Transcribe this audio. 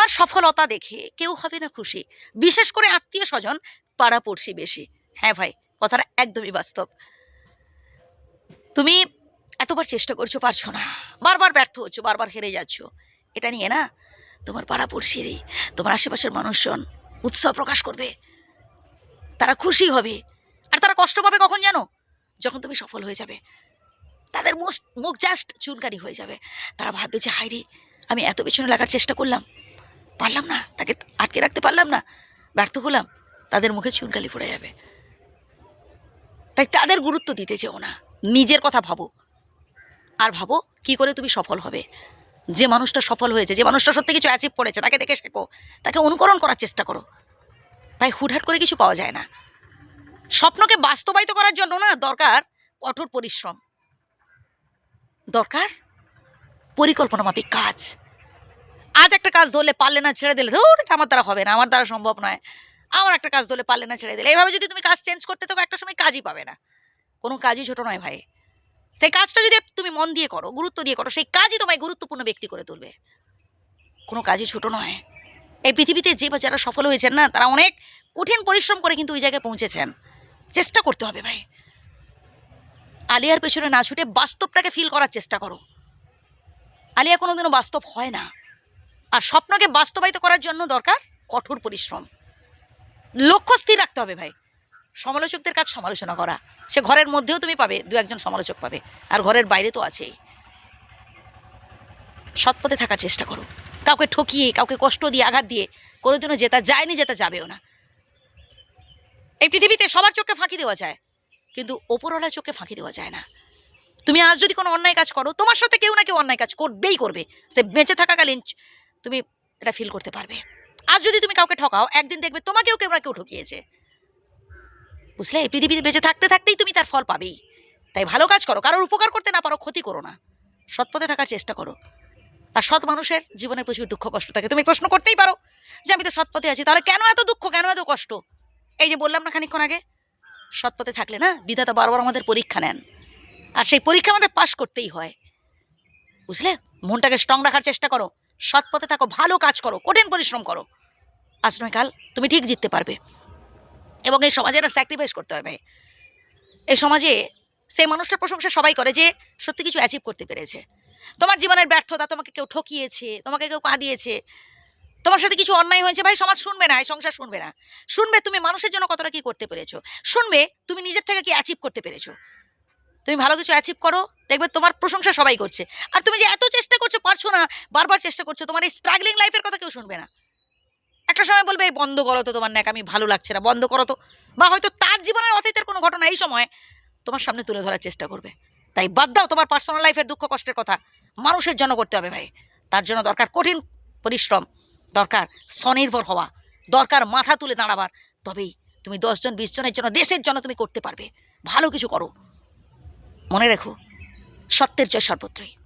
তোমার সফলতা দেখে কেউ হবে না খুশি। বিশেষ করে আত্মীয় স্বজন, পাড়া পড়শি বেশি। হ্যাঁ ভাই, কথাটা একদমই বাস্তব। তুমি এতবার চেষ্টা করছ, পারছ না। বারবার ব্যর্থ হচ্ছ, বারবার হেরে যাচ্ছ। এটা নিয়ে না তোমার পাড়া পড়শিরই, তোমার আশেপাশের মানুষজন উৎসাহ প্রকাশ করবে। তারা খুশি হবে। আর তারা কষ্ট পাবে কখন জানো? যখন তুমি সফল হয়ে যাবে। তাদের মুখ মুখ জাস্ট চুনকারি হয়ে যাবে। তারা ভাববে যে হাইরে আমি এত পেছনে লাগার চেষ্টা করলাম। পারলাম না, তাকে আটকে রাখতে পারলাম না। ব্যর্থ হলাম, তাদের মুখে চুনকালি পড়ে যাবে। তাই তাদের গুরুত্ব দিতে চেও না, নিজের কথা ভাবো। আর ভাবো, কি করে তুমি সফল হবে। যে মানুষটা সফল হয়েছে, যে মানুষটা সত্যি কিছু অ্যাচিভ করেছে, তাকে দেখে শেখো, তাকে অনুকরণ করার চেষ্টা করো। তাই হুটহাট করে কিছু পাওয়া যায় না। স্বপ্নকে বাস্তবায়িত করার জন্য না দরকার কঠোর পরিশ্রম। দরকার পরিকল্পনা মাফিক কাজ। আজ একটা কাজ ধরলে পারলে না ছেড়ে দিলে, ধর আমার দ্বারা হবে না, আমার দ্বারা সম্ভব নয়। আমার একটা কাজ ধরলে পারলে না ছেড়ে দিলে। এইভাবে যদি তুমি কাজ চেঞ্জ করতে তো একটা সময় কাজই পাবে না। কোনো কাজই ছোট নয় ভাই। সেই কাজটা যদি তুমি মন দিয়ে করো, গুরুত্ব দিয়ে করো, সেই কাজই তোমায় গুরুত্বপূর্ণ ব্যক্তি করে তুলবে। কোনো কাজই ছোট নয়। এই পৃথিবীতে যে বা যারা সফল হয়েছেন না, তারা অনেক কঠিন পরিশ্রম করে কিন্তু ওই জায়গায় পৌঁছেছেন। চেষ্টা করতে হবে ভাই। আলিয়ার পেছনে না ছুটে বাস্তবটাকে ফিল করার চেষ্টা করো। আলিয়া কোনোদিনও বাস্তব হয় না। আর স্বপ্নকে বাস্তবায়িত করার জন্য দরকার কঠোর পরিশ্রম। লক্ষ্য স্থির রাখতে হবে ভাই। সমালোচকদের কাজ সমালোচনা করা। সে ঘরের মধ্যেও তুমি পাবে, দু একজন সমালোচক পাবে। আর ঘরের বাইরে তো আছেই। সৎপথে থাকার চেষ্টা করো। কাউকে ঠকিয়ে, কাউকে কষ্ট দিয়ে, আঘাত দিয়ে কোনোদিনও জেতা যায়নি, জেতা যাবেও না। এই পৃথিবীতে সবার চোখে ফাঁকি দেওয়া যায়, কিন্তু ওপরওয়ালার চোখে ফাঁকি দেওয়া যায় না। তুমি আজ যদি কোনো অন্যায় কাজ করো, তোমার সাথে কেউ না কেউ অন্যায় কাজ করবেই করবে। সে বেঁচে থাকাকালীন তুমি এটা ফিল করতে পারবে। আজ যদি তুমি কাউকে ঠকাও, একদিন দেখবে তোমাকেও কেউ না কেউ ঠকিয়েছে। বুঝলে? এই পৃথিবীতে বেঁচে থাকতে থাকতেই তুমি তার ফল পাবেই। তাই ভালো কাজ করো, কারোর উপকার করতে না পারো, ক্ষতি করো না। সৎপথে থাকার চেষ্টা করো। আর সৎ মানুষের জীবনে প্রচুর দুঃখ, কষ্ট থাকে। তুমি প্রশ্ন করতেই পারো যে, আমি তো সৎ পথে আছি, তাহলে কেন এত দুঃখ, কেন এত কষ্ট? এই যে বললাম না খানিকক্ষণ আগে, সৎ পথে থাকলে না, বিধাতা বারবার আমাদের পরীক্ষা নেন। আর সেই পরীক্ষা আমাদের পাশ করতেই হয়। বুঝলে? মনটাকে স্ট্রং রাখার চেষ্টা করো। সৎ পথে থাকো, ভালো কাজ করো, কঠিন পরিশ্রম করো। আজ নয়, কাল তুমি ঠিক জিততে পারবে। এবং এই সমাজে একটা স্যাক্রিফাইস করতে হবে। এই সমাজে সেই মানুষটার প্রশংসা সবাই করে যে সত্যি কিছু অ্যাচিভ করতে পেরেছে। তোমার জীবনের ব্যর্থতা তোমাকে কেউ ঠকিয়েছে, তোমাকে কেউ কাঁদিয়েছে। তোমার সাথে কিছু অন্যায় হয়েছে, ভাই, সমাজ শুনবে না, এই সংসার শুনবে না। শুনবে তুমি মানুষের জন্য কতটা কী করতে পেরেছ। শুনবে তুমি নিজের থেকে কি অ্যাচিভ করতে পেরেছ। তুমি ভালো কিছু অ্যাচিভ করো দেখবে তোমার প্রশংসা সবাই করছে। আর তুমি যে এত চেষ্টা করছ, পারছ না, বারবার চেষ্টা করছ, তোমার এই স্ট্রাগলিং লাইফের কথা কেউ শুনবে না। একটা সময় বলবে, এই বন্ধ করো তো তোমার আমি ভালো লাগছে না, বন্ধ করো তো। বা হয়তো তার জীবনের অতীতের কোনো ঘটনা এই সময় তোমার সামনে তুলে ধরার চেষ্টা করবে। তাই বাদ দাও তোমার পার্সোনাল লাইফের দুঃখ কষ্টের কথা। মানুষের জন্য করতে হবে ভাই। তার জন্য দরকার কঠিন পরিশ্রম, দরকার স্বনির্ভর হওয়া, দরকার মাথা তুলে দাঁড়াবার। তবেই তুমি দশজন বিশ জনের জন্য, দেশের জন্য তুমি করতে পারবে। ভালো কিছু করো। মনে রেখো সত্যের জয় সর্বত্রই।